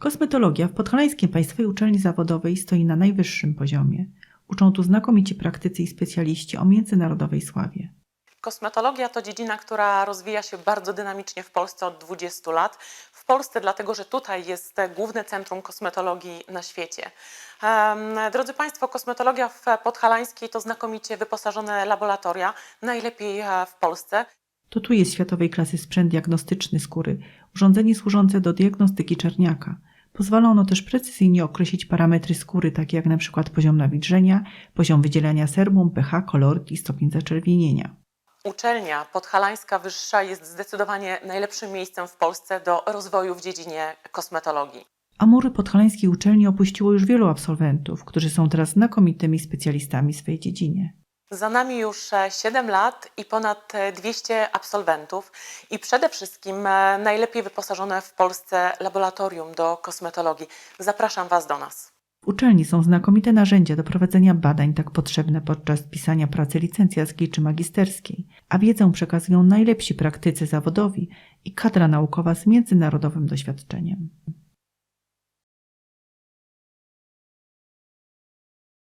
Kosmetologia w Podhalańskiej Państwowej Uczelni Zawodowej stoi na najwyższym poziomie. Uczą tu znakomici praktycy i specjaliści o międzynarodowej sławie. Kosmetologia to dziedzina, która rozwija się bardzo dynamicznie w Polsce od 20 lat. W Polsce dlatego, że tutaj jest główne centrum kosmetologii na świecie. Drodzy Państwo, kosmetologia w Podhalańskiej to znakomicie wyposażone laboratoria, najlepiej e, w Polsce. To tu jest światowej klasy sprzęt diagnostyczny skóry, urządzenie służące do diagnostyki czerniaka. Pozwala ono też precyzyjnie określić parametry skóry, takie jak np. poziom nawilżenia, poziom wydzielania serbum, pH, kolor i stopień zaczerwienienia. Uczelnia Podhalańska Wyższa jest zdecydowanie najlepszym miejscem w Polsce do rozwoju w dziedzinie kosmetologii. A mury podhalańskiej uczelni opuściło już wielu absolwentów, którzy są teraz znakomitymi specjalistami w swej dziedzinie. Za nami już e, 7 lat i ponad e, 200 absolwentów i przede wszystkim e, najlepiej wyposażone w Polsce laboratorium do kosmetologii. Zapraszam Was do nas. W uczelni są znakomite narzędzia do prowadzenia badań tak potrzebne podczas pisania pracy licencjackiej czy magisterskiej, a wiedzę przekazują najlepsi praktycy zawodowi i kadra naukowa z międzynarodowym doświadczeniem.